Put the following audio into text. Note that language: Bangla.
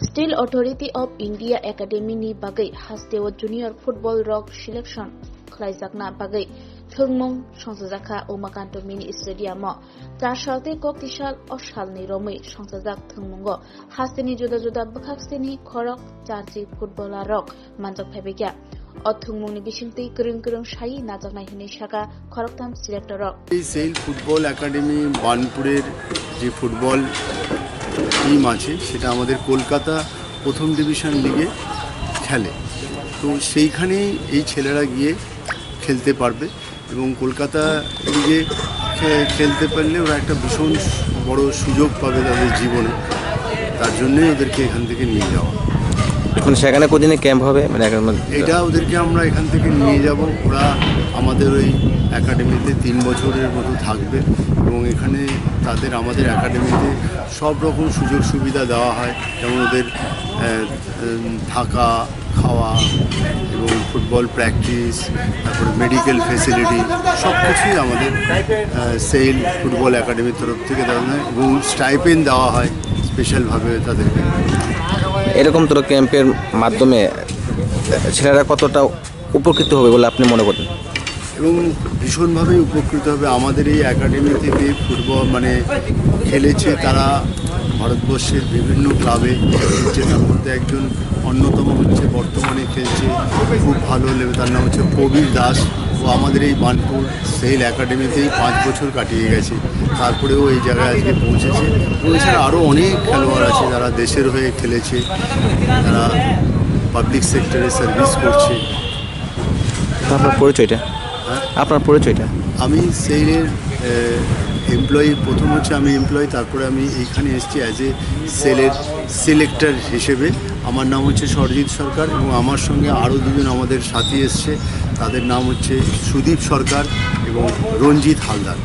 Steel Authority of India Academy ni bagay hastewa junior football rock selection khlaijakna bagay thungmong songsajakha umakanto mini stadium tar salte koktishal oshal ni romai songsajak thungmongo hasteni juda juda bkhakseni khorok charji footballer rock manjak phebekya অথংমনি বিশিংতি করিং করিং সাই নাজানা হিনে শাখা খড়কতাম সিলেক্টর এই সেল ফুটবল একাডেমি বানপুরের যে ফুটবল টিম আছে, সেটা আমাদের কলকাতা প্রথম ডিভিশন লিগে খেলে। তো সেইখানে এই ছেলেরা গিয়ে খেলতে পারবে এবং কলকাতা লিগে খেলতে পারলে ওরা একটা ভীষণ বড় সুযোগ পাবে তাদের জীবনে। তার জন্যই ওদেরকে এখান থেকে নিয়ে যাওয়া। এখন সেখানে কদিনে ক্যাম্প হবে? মানে এটা ওদেরকে আমরা এখান থেকে নিয়ে যাব। ওরা আমাদের ওই একাডেমিতে তিন বছরের মতো থাকবে এবং এখানে তাদের আমাদের একাডেমিতে সব রকম সুযোগ সুবিধা দেওয়া হয়। যেমন ওদের থাকা, খাওয়া এবং ফুটবল প্র্যাকটিস তারপরে মেডিকেল ফেসিলিটি সব কিছুই আমাদের সেল ফুটবল একাডেমির তরফ থেকে দেওয়া হয় এবং স্টাইপেন দেওয়া হয় স্পেশালভাবে তাদেরকে। এরকম তোর ক্যাম্পের মাধ্যমে, ছেলেরা কতটা উপকৃত হবে বলে আপনি মনে করেন? এবং ভীষণভাবে উপকৃত হবে। আমাদের এই একাডেমি থেকে ফুটবল মানে খেলেছে তারা ভারতবর্ষের বিভিন্ন ক্লাবে তার মধ্যে একজন অন্যতম হচ্ছে, বর্তমানে খেলছে। খুব ভালো লেভেল তার নাম হচ্ছে কবির দাস। ও আমাদের এই বানপুর সেল একাডেমিতেই পাঁচ বছর কাটিয়ে গেছে। তারপরেও এই জায়গায় আজকে পৌঁছেছে। এছাড়া আরও অনেক খেলোয়াড় আছে যারা দেশের হয়ে খেলেছে তারা পাবলিক সেক্টরে সার্ভিস করছে। আপনার পরিচয়টা? হ্যাঁ? আপনার পরিচয়টা? আমি সেলের এমপ্লয়ি প্রথম হচ্ছে আমি এমপ্লয়ি তারপরে আমি এইখানে এসেছি অ্যাজ এ সেলের সিলেক্টর হিসেবে। আমার নাম হচ্ছে সরজিৎ সরকার এবং আমার সঙ্গে আরও দুজন আমাদের সাথী এসছে। তাদের নাম হচ্ছে সুদীপ সরকার এবং রঞ্জিত হালদার।